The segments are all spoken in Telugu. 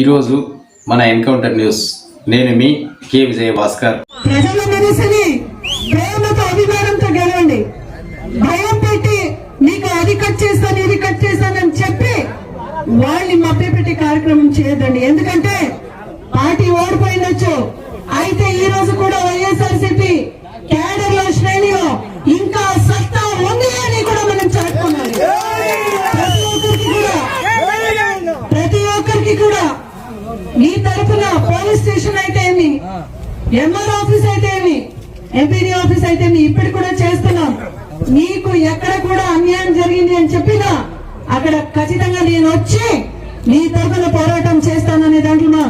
ఈరోజు మన ఎన్కౌంటర్ న్యూస్. నేను మీ కె విజయ భాస్కర్ ప్రజల మనసుని ప్రేమతో అభిమానంతో గెలవండి. భయం పెట్టి మీకు అది కట్ చేస్తాను ఇది కట్ చేస్తానని చెప్పి వాళ్ళని మభ్యపెట్టే కార్యక్రమం చేయొద్దండి. ఎందుకంటే పార్టీ ఓడిపోయిండొచ్చు. అయితే ఈ రోజు కూడా వైఎస్ఆర్సీపీ క్యాడర్లో శ్రేణిలో ఇంకా సత్తా ఎంఆర్ ఆఫీస్ అయితే ఎంపీడీ ఆఫీస్ అయితే ఏమి? ఇప్పుడు కూడా చేస్తున్నాం. నీకు ఎక్కడ కూడా అన్యాయం జరిగింది అని చెప్పినా అక్కడ ఖచ్చితంగా నేను వచ్చి నీ తరఫున పోరాటం చేస్తాననే దాంట్లో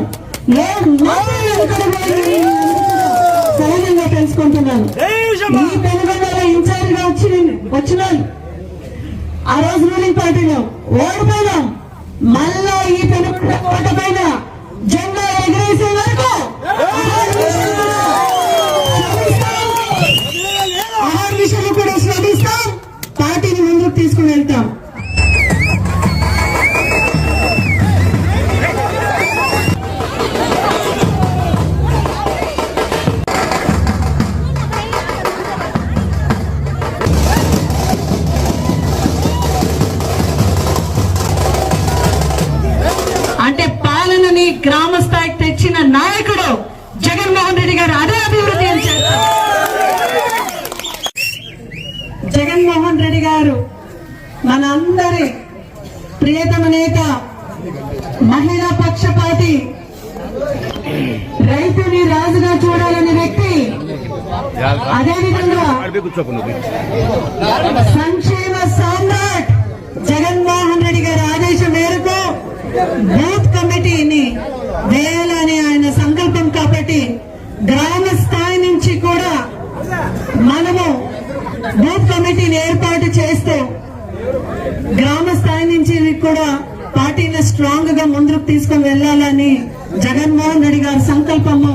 సహజంగా తెలుసుకుంటున్నాను. ఈ పెనుగొండలో ఇన్ఛార్జ్గా వచ్చి వచ్చినాను. ఆ రోజు రూలింగ్ పార్టీలో ఓడిపోయినాం. మళ్ళా ఈ పెనుగొండ కోట పైన గ్రామ స్థాయికి తెచ్చిన నాయకుడు జగన్మోహన్ రెడ్డి గారు అదే అభివృద్ధి అని జగన్మోహన్ రెడ్డి గారు మనందరి ప్రియతమ నేత మహిళా పక్షపాతి రైతుని రాజుగా చూడాలనే వ్యక్తి అదేవిధంగా సంక్షేమ బూత్ కమిటీని వేయాలని ఆయన సంకల్పం కాబట్టి గ్రామ స్థాయి నుంచి కూడా మనము బూత్ కమిటీని ఏర్పాటు చేస్తూ గ్రామ స్థాయి నుంచి కూడా పార్టీని స్ట్రాంగ్గా ముందుకు తీసుకొని వెళ్ళాలని జగన్మోహన్ రెడ్డి గారి సంకల్పము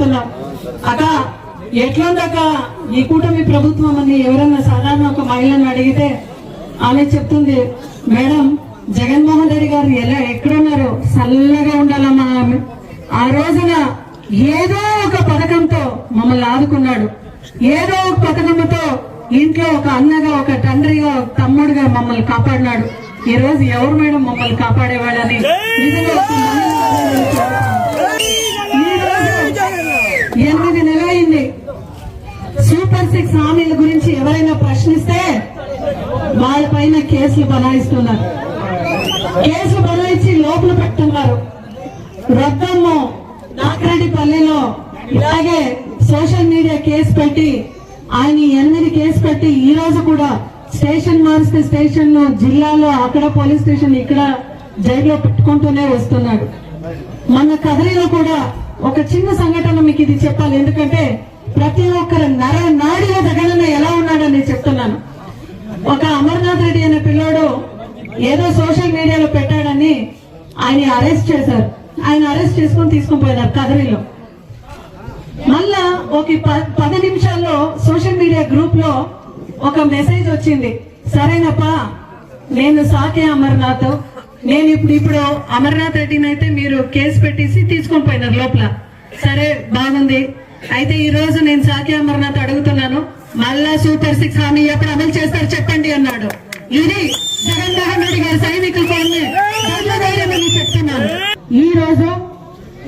మాట్లాడుతున్నాం అక్క ఎట్లుందక్క ఈ కూటమి ప్రభుత్వం అని ఎవరన్నా సాధారణ ఒక మహిళను అడిగితే ఆమె చెప్తుంది మేడం జగన్మోహన్ రెడ్డి గారు ఎలా ఎక్కడున్నారు చల్లగా ఉండాలమ్మా ఆమె. ఆ రోజున ఏదో ఒక పథకంతో మమ్మల్ని ఆదుకున్నాడు. ఏదో ఒక పథకంతో ఇంట్లో ఒక అన్నగా ఒక తండ్రిగా ఒక తమ్ముడుగా మమ్మల్ని కాపాడినాడు. ఈ రోజు ఎవరు మేడం మమ్మల్ని కాపాడేవాళ్ళని? నిజంగా ఎనిమిది నెలలైంది. సూపర్ సిక్స్ హామీల గురించి ఎవరైనా ప్రశ్నిస్తే వాళ్ళ పైన కేసులు బనాయిస్తున్నారు. కేసులు బనాయించి లోపల పెట్టున్నారు. రద్దమ్ము నాకిరెడ్డిపల్లిలో ఇలాగే సోషల్ మీడియా కేసు పెట్టి ఆయన ఎనిమిది కేసు పెట్టి ఈ రోజు కూడా స్టేషన్ మారిస్తే స్టేషన్లో జిల్లాలో అక్కడ పోలీస్ స్టేషన్ ఇక్కడ జైల్లో పెట్టుకుంటూనే వస్తున్నాడు. మన కదరిలో కూడా ఒక చిన్న సంఘటన మీకు ఇది చెప్పాలి. ఎందుకంటే ప్రతి ఒక్కరు నర నాడిన జగనన్న ఎలా ఉన్నాడని చెప్తున్నాను. ఒక అమర్నాథ్ రెడ్డి అనే పిల్లోడు ఏదో సోషల్ మీడియాలో పెట్టాడని ఆయన అరెస్ట్ చేశారు. ఆయన అరెస్ట్ చేసుకొని తీసుకుని పోయినారు కదరిలో. మళ్ళా ఒక ప- పది నిమిషాల్లో సోషల్ మీడియా గ్రూప్లో ఒక మెసేజ్ వచ్చింది. సరేనప్పా నేను సాకే అమర్నాథ్. నేను ఇప్పుడు ఇప్పుడు అమర్నాథ్ రెడ్డిని అయితే మీరు కేసు పెట్టేసి తీసుకొని పోయినారు లోపల. సరే బాగుంది. అయితే ఈ రోజు నేను సాకి అమర్నాథ్ అడుగుతున్నాను. మళ్ళా సూపర్ సిక్స్ హామీ ఎప్పుడు అమలు చేస్తారు చెప్పండి అన్నాడు. ఇది జగన్మోహన్ రెడ్డి గారి సైనికుల చెప్తున్నాను. ఈ రోజు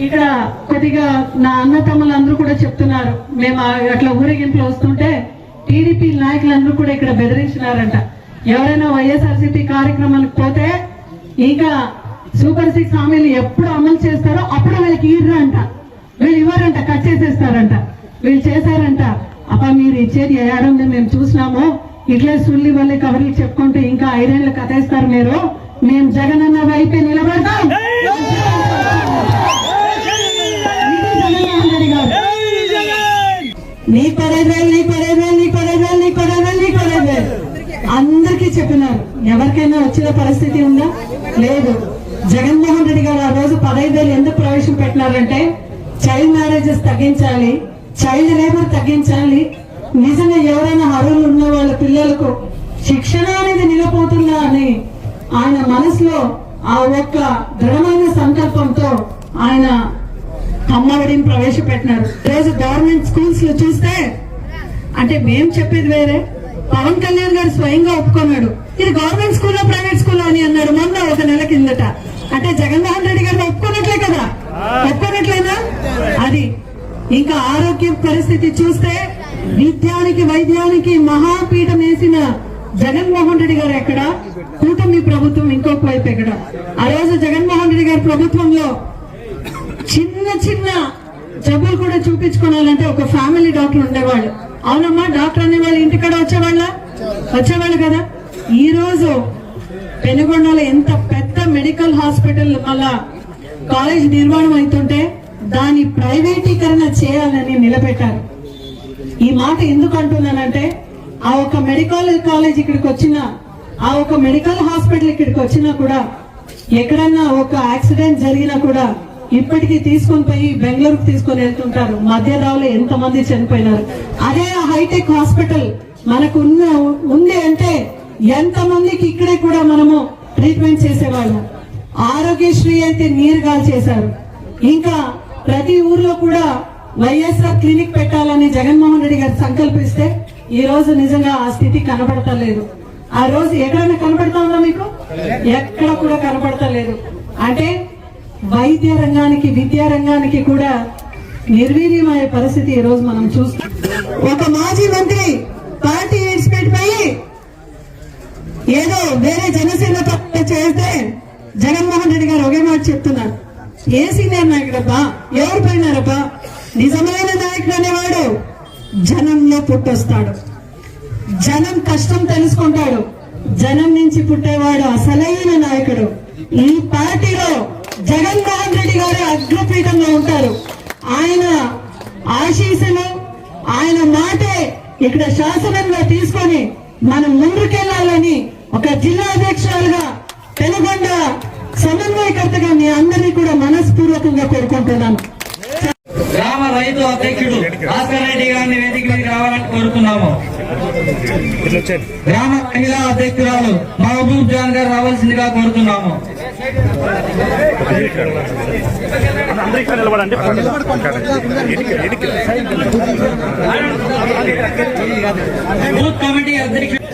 ఇక్కడ కొద్దిగా నా అన్న తమ్ములు అందరూ కూడా చెప్తున్నారు. మేము అట్లా ఊరేగింపులు వస్తుంటే టీడీపీ నాయకులందరూ కూడా ఇక్కడ బెదిరించినారంట. ఎవరైనా వైఎస్ఆర్సీపీ కార్యక్రమానికి పోతే ఇంకా సూపర్ సిక్స్ హామీలు ఎప్పుడు అమలు చేస్తారో అప్పుడు వీళ్ళకి ఇర్రు అంట వీళ్ళు ఇవ్వరంట కట్ చేసేస్తారంట. వీళ్ళు చేశారంట. అప్ప మీరు ఇచ్చేది ఏడంలో మేము చూసినాము. ఇట్లే సుల్లి వల్లి కబర్లు చెప్పుకుంటూ ఇంకా ఐదేళ్ళు కథేస్తారు మీరు. మేము జగనన్న వైపే నిలబడతాం. నీ పదహైదు వేలు నీ పదహైదు వేలు నీ పదహైదు వేలు నీ పదహైదు వేలు నీ పదహైదు వేలు అందరికీ చెప్పినారు. ఎవరికైనా వచ్చిన పరిస్థితి ఉందా? లేదు. జగన్మోహన్ రెడ్డి గారు ఆ రోజు పదహైదేళ్ళు ఎందుకు ప్రవేశపెట్టినారంటే చైల్డ్ మ్యారేజెస్ తగ్గించాలి చైల్డ్ లేబర్ తగ్గించాలి. నిజంగా ఎవరైనా అర్హులు ఉన్న వాళ్ళ పిల్లలకు శిక్షణ అనేది నిలబోతుందా అని ఆయన మనసులో ఆ ఒక్క దృఢమైన సంకల్పంతో ఆయన అమ్మఒడిని ప్రవేశపెట్టినారు. ఈరోజు గవర్నమెంట్ స్కూల్స్లో చూస్తే అంటే మేం చెప్పేది వేరే పవన్ కళ్యాణ్ గారు స్వయంగా ఒప్పుకున్నాడు. ఇది గవర్నమెంట్ స్కూల్లో ప్రైవేట్ స్కూల్లో అని అన్నాడు మొన్న ఒక నెల కిందట. అంటే జగన్మోహన్ రెడ్డి గారు ఒప్పుకున్నట్లే కదా? ఒప్పుకున్నట్లేనా? అది. ఇంకా ఆరోగ్య పరిస్థితి చూస్తే విద్యానికి వైద్యానికి మహాపీఠం వేసిన జగన్మోహన్ రెడ్డి గారు ఎక్కడ? కూటమి ప్రభుత్వం ఇంకొక వైపు ఎక్కడ? ఆ రోజు జగన్మోహన్ రెడ్డి గారి ప్రభుత్వంలో చిన్న చిన్న జబ్బులు కూడా చూపించుకోవాలంటే ఒక ఫ్యామిలీ డాక్టర్ ఉండేవాళ్ళు. అవునమ్మా డాక్టర్ అనేవాళ్ళు ఇంటికాడ వచ్చేవాళ్ళ? వచ్చేవాళ్ళు కదా? ఈరోజు పెనుగొండలో ఎంత పెద్ద మెడికల్ హాస్పిటల్ మళ్ళా కాలేజ్ నిర్మాణం అవుతుంటే దాని ప్రైవేటీకరణ చేయాలని నిలబెట్టారు. ఈ మాట ఎందుకు అంటున్నానంటే ఆ ఒక మెడికల్ కాలేజ్ ఇక్కడికి వచ్చిన ఆ ఒక మెడికల్ హాస్పిటల్ ఇక్కడికి వచ్చినా కూడా ఎక్కడన్నా ఒక యాక్సిడెంట్ జరిగినా కూడా ఇప్పటికీ తీసుకొని పోయి బెంగళూరుకు తీసుకొని వెళ్తుంటారు. మధ్యరావులో ఎంత ఎంతమంది చనిపోయినారు. అదే ఆ హైటెక్ హాస్పిటల్ మనకు ఉన్న ఉంది అంటే ఎంతమందికి ఇక్కడే కూడా మనము ట్రీట్మెంట్ చేసేవాళ్ళం? ఆరోగ్యశ్రీ అయితే నీరుగా చేశారు ఇంకా ప్రతి ఊర్లో కూడా వైఎస్ఆర్ క్లినిక్ పెట్టాలని జగన్మోహన్ రెడ్డి గారు సంకల్పిస్తే ఈ రోజు నిజంగా ఆ స్థితి కనబడతలేదు. ఆ రోజు ఎక్కడైనా కనబడతా ఉందా మీకు? ఎక్కడ కూడా కనబడతలేదు. అంటే వైద్య రంగానికి విద్యా రంగానికి కూడా నిర్వీర్యమయ్యే పరిస్థితి ఈ రోజు మనం చూస్తాం ఒక మాజీ మంత్రి పార్టీ విడిచిపెట్టిపోయి ఏదో వేరే జనసేన పార్టీ చేస్తే జగన్మోహన్ రెడ్డి గారు ఒకే మాట చెప్తున్నారు. ఏ సీనియర్ నాయకుడబ్బా? ఎవరు పోయినారబ్బా? నిజమైన నాయకుడు అనేవాడు జనంలో పుట్టొస్తాడు. జనం కష్టం తెలుసుకుంటాడు. జనం నుంచి పుట్టేవాడు అసలైన నాయకుడు. ఈ పార్టీలో జగన్మోహన్ రెడ్డి గారు అగ్రపీఠంలో ఉంటారు. ఆయన ఆశీస్సులు ఆయన మాటే ఇక్కడ శాసనంగా తీసుకొని మనం ముందుకెళ్ళాలని ఒక జిల్లా అధ్యక్షురాలుగా పెనుగొండ సమన్వయకర్తగా మీ అందరినీ కూడా మనస్పూర్వకంగా కోరుకుంటున్నాను. గ్రామ రైతు అధ్యక్షుడు భాస్కర్ రెడ్డి గారిని వేదిక మీద రావాలని కోరుతున్నాము. గ్రామ మహిళా అధ్యక్షురాలు మహబూబ్ జాన్ గారు రావాల్సిందిగా కోరుతున్నాము. బూత్ కమిటీ అధ్యక్షుడు